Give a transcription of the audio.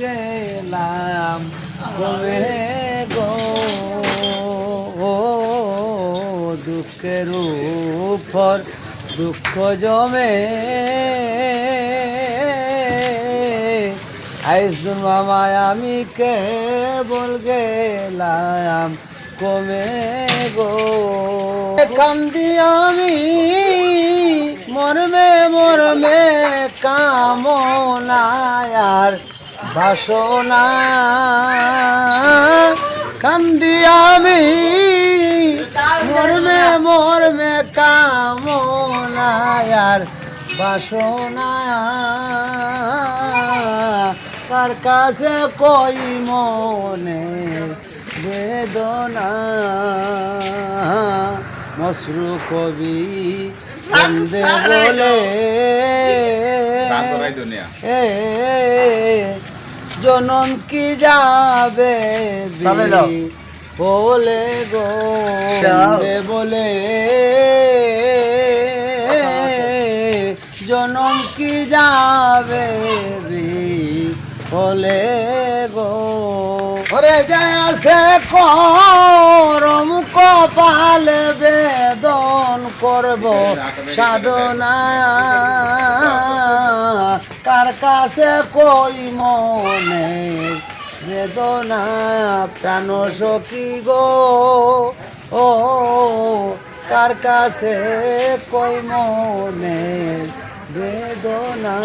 গেলাম। কমে গো দুঃখের উপর দুঃখ জমে। আইসুন মামায় আমি কে বল গেলাম। কমে গো। কান্দি আমি, মরমে মরমে কামনায়ার বাসনা কান্দি আমি মরমে মরমে কামনায়ার বাসনা। কার কাছে কই মনে বেদনা? মসরু কবি বন্দে বলে এ জনম কি যাবে বলে গো বলে জনম কি যাবে বলে গো। ওরে যায় সে করম কপাল বেদন করব সাধনা। কার কাছে কই মনে বেদনা প্রাণ সখী গো? ও কার কাছে কই মনে বেদনা?